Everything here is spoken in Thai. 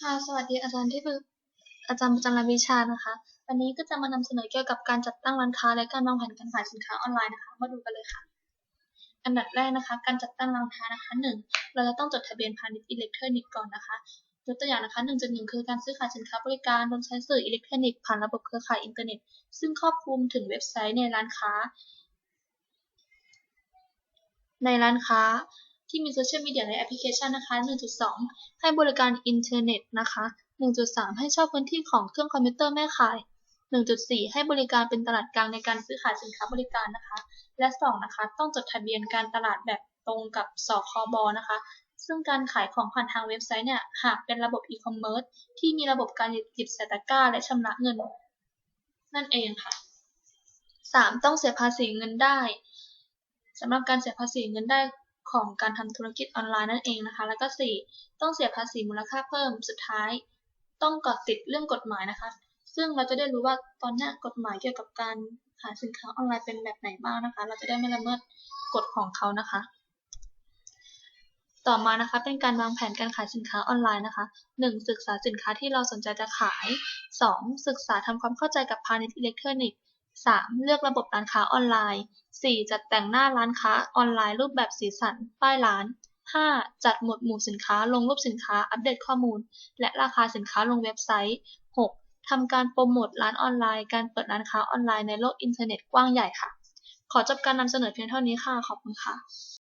ค่ะ สวัสดีอาจารย์ที่ปรึกอาจารย์ประจำรายวิชานะคะ วันนี้ก็จะมานำเสนอเกี่ยวกับการจัดตั้งร้านค้าและการวางแผนการขายสินค้าออนไลน์นะคะ มาดูกันเลยค่ะ อันดับแรกนะคะ การจัดตั้งร้านค้านะคะหนึ่งเราจะต้องจดทะเบียนพาณิชย์อิเล็กทรอนิกส์ก่อนนะคะยกตัวอย่างนะคะ1.1 คือการซื้อขายสินค้าบริการโดยใช้สื่ออิเล็กทรอนิกส์ผ่านระบบเครือข่ายอินเทอร์เน็ต ซึ่งครอบคลุมถึงเว็บไซต์ในร้านค้า ในร้านค้า ที่มีโซเชียลมีเดียและแอปพลิเคชันนะคะ 1.2 ให้บริการอินเทอร์เน็ตนะคะ 1.3 ให้เช่าพื้นที่ของเครื่องคอมพิวเตอร์แม่ขาย 1.4 ให้บริการเป็นตลาดกลางในการซื้อขายสินค้าบริการนะคะ และ 2 นะคะ ต้องจดทะเบียนการตลาดแบบตรงกับสคบนะคะ ซึ่งการขายของผ่านทางเว็บไซต์เนี่ย หากเป็นระบบอีคอมเมิร์ซที่มีระบบการหยิบใส่ตะกร้าและชำระเงิน นั่นเองค่ะ 3. ต้องเสียภาษีเงินได้สำหรับการเสียภาษีเงินได้ ของการทำธุรกิจออนไลน์นั่นเองนะคะ แล้วก็ 4. ต้องเสียภาษีมูลค่าเพิ่ม สุดท้าย ต้องกดติดเรื่องกฎหมายนะคะ ซึ่งเราจะได้รู้ว่าตอนนี้กฎหมายเกี่ยวกับการขายสินค้าออนไลน์เป็นแบบไหนบ้างนะคะ เราจะได้ไม่ละเมิดกฎของเขานะคะ ต่อมานะคะ เป็นการวางแผนการขายสินค้าออนไลน์นะคะ 1. ศึกษาสินค้าที่เราสนใจจะขาย 2. ศึกษาทำความเข้าใจกับพาณิชย์อิเล็กทรอนิกส์ 3. เลือกระบบร้านค้าออนไลน์ 4. จัดแต่งหน้าร้านค้าออนไลน์รูปแบบสีสัน ป้ายร้าน 5. จัดหมวดหมู่สินค้าลงรูปสินค้าอัปเดตข้อมูล และราคาสินค้าลงเว็บไซต์ 6. ทำการโปรโมทร้านออนไลน์ การเปิดร้านค้าออนไลน์ในโลกอินเทอร์เน็ตกว้างใหญ่ค่ะ ขอจบการนำเสนอเพียงเท่านี้ค่ะ ขอบคุณค่ะ